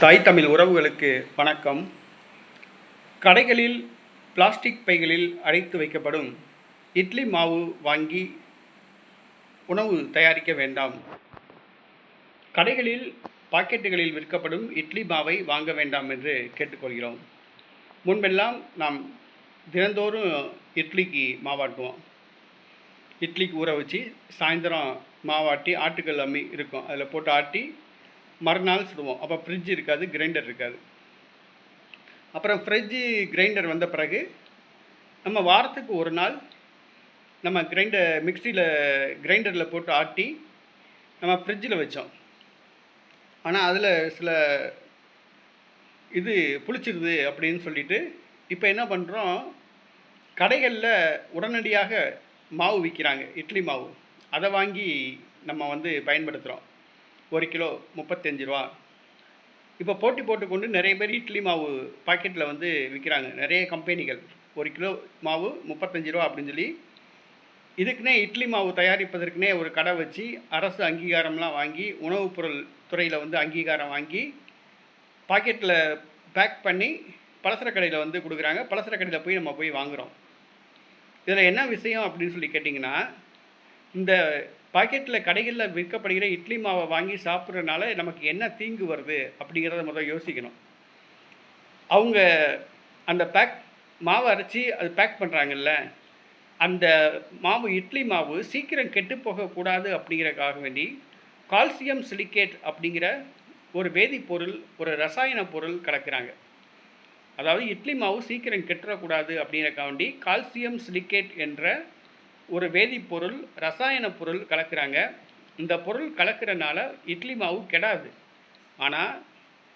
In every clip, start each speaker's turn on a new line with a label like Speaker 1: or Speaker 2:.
Speaker 1: தாய் தமிழ் உறவுகளுக்கு வணக்கம். கடைகளில் பிளாஸ்டிக் பைகளில் அடைத்து வைக்கப்படும் இட்லி மாவு வாங்கி உணவு தயாரிக்க வேண்டாம். கடைகளில் பாக்கெட்டுகளில் விற்கப்படும் இட்லி மாவை வாங்க வேண்டாம் என்று கேட்டுக்கொள்கிறோம். முன்பெல்லாம் நாம் தினந்தோறும் இட்லிக்கு மாவாட்டுவோம். இட்லிக்கு ஊற வச்சு சாயந்தரம் மாவாட்டி ஆட்டுக்கல் அம்மி இருக்கும். அதில் போட்டு ஆட்டி மறுநாள் சுடுவோம். அப்போ ஃப்ரிட்ஜ் இருக்காது கிரைண்டர் இருக்காது. அப்புறம் ஃப்ரிட்ஜு கிரைண்டர் வந்த பிறகு நம்ம வாரத்துக்கு ஒரு நாள் நம்ம கிரைண்டர் மிக்சியில் கிரைண்டரில் போட்டு ஆட்டி நம்ம ஃப்ரிட்ஜில் வச்சோம். ஆனால் அதில் சில இது புளிச்சிருது அப்படின்னு சொல்லிட்டு இப்போ என்ன பண்ணுறோம் கடைகளில் உடனடியாக மாவு விற்கிறாங்க இட்லி மாவு. அதை வாங்கி நம்ம வந்து பயன்படுத்துகிறோம் ஒரு கிலோ முப்பத்தஞ்சு ரூபா. இப்போ போட்டி போட்டுக்கொண்டு நிறைய பேர் இட்லி மாவு பாக்கெட்டில் வந்து விற்கிறாங்க நிறைய கம்பெனிகள். ஒரு கிலோ மாவு முப்பத்தஞ்சு ரூபா அப்படின்னு சொல்லி இதுக்குன்னே இட்லி மாவு தயாரிப்பதற்குனே ஒரு கடை வச்சு அரசு அங்கீகாரம்லாம் வாங்கி உணவுப் பொருள் துறையில் வந்து அங்கீகாரம் வாங்கி பாக்கெட்டில் பேக் பண்ணி பலசர கடையில் வந்து கொடுக்குறாங்க. பலசர கடையில் போய் நம்ம போய் வாங்குகிறோம் இதில் என்ன விஷயம் அப்படின்னு சொல்லி கேட்டிங்கன்னா இந்த பாக்கெட்டில் கடைகளில் விற்கப்படுகிற இட்லி மாவை வாங்கி சாப்பிட்றதுனால நமக்கு என்ன தீங்கு வருது அப்படிங்கிறத முதல்ல யோசிக்கணும். அவங்க அந்த பேக் மாவை அரைச்சி அது பேக் பண்ணுறாங்கல்ல அந்த மாவு இட்லி மாவு சீக்கிரம் கெட்டு போகக்கூடாது அப்படிங்கிறதுக்காக வேண்டி கால்சியம் சிலிக்கேட் அப்படிங்கிற ஒரு வேதிப்பொருள் ஒரு ரசாயன பொருள் கலக்கிறாங்க. அதாவது இட்லி மாவு சீக்கிரம் கெட்டுறக்கூடாது அப்படிங்கிறக்காக வேண்டி கால்சியம் சிலிக்கேட் என்ற ஒரு வேதிப்பொருள் ரசாயன பொருள் கலக்கிறாங்க. இந்த பொருள் கலக்கிறனால இட்லி மாவு கெடாது. ஆனால்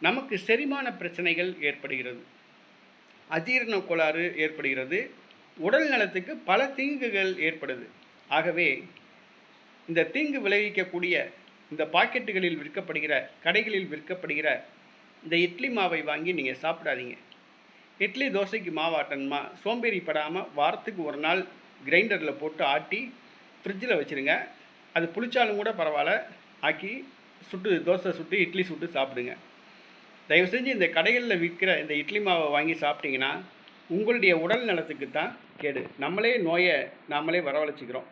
Speaker 1: நமக்கு செரிமான பிரச்சனைகள் ஏற்படுகிறது. அஜீரண கோளாறு ஏற்படுகிறது. உடல் நலத்துக்கு பல தீங்குகள் ஏற்படுது. ஆகவே இந்த தீங்கு விளைவிக்கக்கூடிய இந்த பாக்கெட்டுகளில் விற்கப்படுகிற கடைகளில் விற்கப்படுகிற இந்த இட்லி மாவை வாங்கி நீங்கள் சாப்பிடாதீங்க. இட்லி தோசைக்கு மாவாட்டணுமா சோம்பேறி படாமல் வாரத்துக்கு ஒரு நாள் கிரைண்டரில் போட்டு ஆட்டி ஃப்ரிட்ஜில் வச்சுருங்க. அது புளிச்சாலும் கூட பரவாயில்ல. ஆக்கி சுட்டு தோசை சுட்டு இட்லி சுட்டு சாப்பிடுங்க. தயவு செஞ்சு இந்த கடைகளில் விற்கிற இந்த இட்லி மாவை வாங்கி சாப்பிட்டிங்கன்னா உங்களுடைய உடல் நலத்துக்கு தான் கேடு. நம்மளே நோயை நாமளே வரவழைச்சிக்கிறோம்.